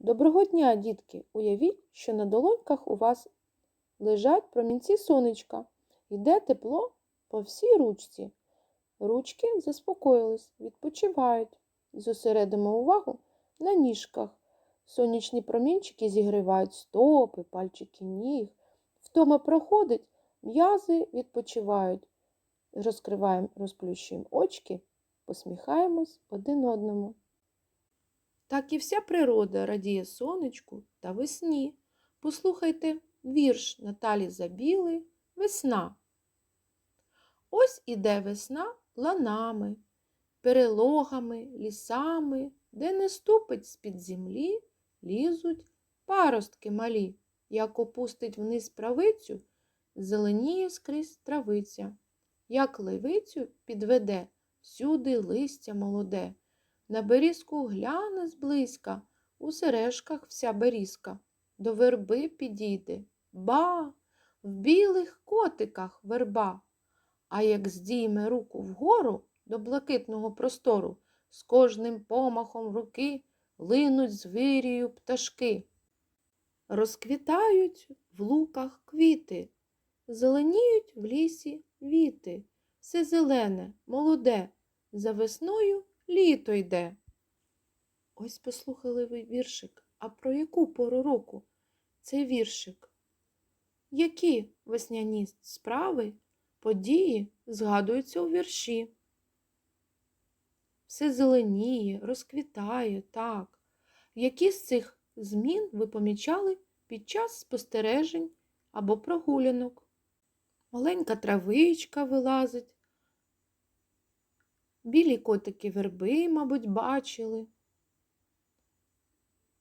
Доброго дня, дітки! Уявіть, що на долоньках у вас лежать промінці сонечка. Йде тепло по всій ручці. Ручки заспокоїлись, відпочивають. Зосередимо увагу на ніжках. Сонячні промінчики зігрівають стопи, пальчики ніг. Втома проходить, м'язи відпочивають. Розкриваємо, розплющуємо очки, посміхаємось один одному. Так і вся природа радіє сонечку та весні. Послухайте вірш Наталі Забіли Весна. Ось іде весна ланами, перелогами, лісами, де не ступить з-під землі, лізуть паростки малі. Як опустить вниз правицю, зеленіє скрізь травиця. Як левицю підведе, всюди листя молоде. На берізку гляне зблизька, у сережках вся берізка. До верби підійде. Ба! В білих котиках верба. А як здійме руку вгору до блакитного простору, з кожним помахом руки линуть звирію пташки. Розквітають в луках квіти, зеленіють в лісі віти. Все зелене, молоде, за весною літо йде. Ось послухали ви віршик. А про яку пору року цей віршик? Які весняні справи, події згадуються у вірші? Все зеленіє, розквітає, так. Які з цих змін ви помічали під час спостережень або прогулянок? Маленька травичка вилазить. Білі котики верби, мабуть, бачили.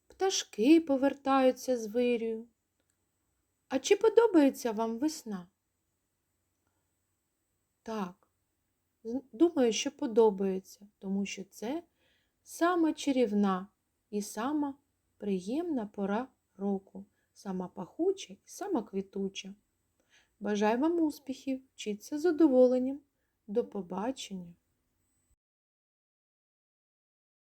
Пташки повертаються з вирію. А чи подобається вам весна? Так, думаю, що подобається, тому що це сама чарівна і сама приємна пора року, сама пахуча і сама квітуча. Бажаю вам успіхів, вчіться задоволенням. До побачення!